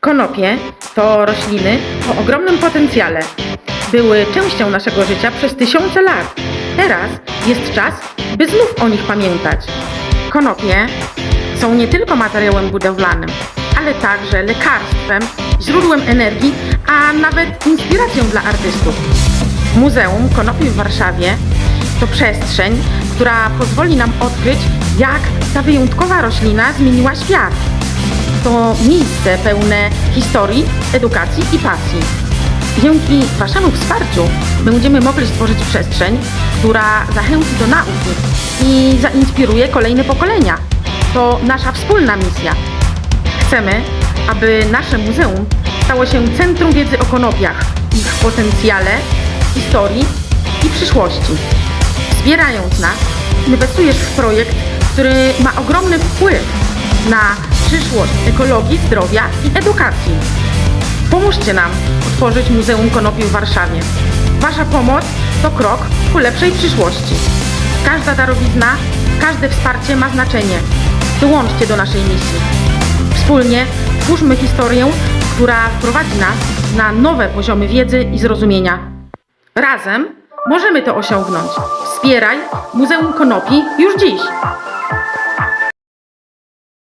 Konopie to rośliny o ogromnym potencjale. Były częścią naszego życia przez tysiące lat. Teraz jest czas, by znów o nich pamiętać. Konopie są nie tylko materiałem budowlanym, ale także lekarstwem, źródłem energii, a nawet inspiracją dla artystów. Muzeum Konopi w Warszawie to przestrzeń, która pozwoli nam odkryć, jak ta wyjątkowa roślina zmieniła świat. To miejsce pełne historii, edukacji i pasji. Dzięki Waszemu wsparciu będziemy mogli stworzyć przestrzeń, która zachęci do nauki i zainspiruje kolejne pokolenia. To nasza wspólna misja. Chcemy, aby nasze muzeum stało się centrum wiedzy o konopiach, ich potencjale, historii i przyszłości. Wspierając nas, inwestujesz w projekt, który ma ogromny wpływ na przyszłość ekologii, zdrowia i edukacji. Pomóżcie nam otworzyć Muzeum Konopi w Warszawie. Wasza pomoc to krok ku lepszej przyszłości. Każda darowizna, każde wsparcie ma znaczenie. Dołączcie do naszej misji. Wspólnie twórzmy historię, która wprowadzi nas na nowe poziomy wiedzy i zrozumienia. Razem możemy to osiągnąć. Wspieraj Muzeum Konopi już dziś.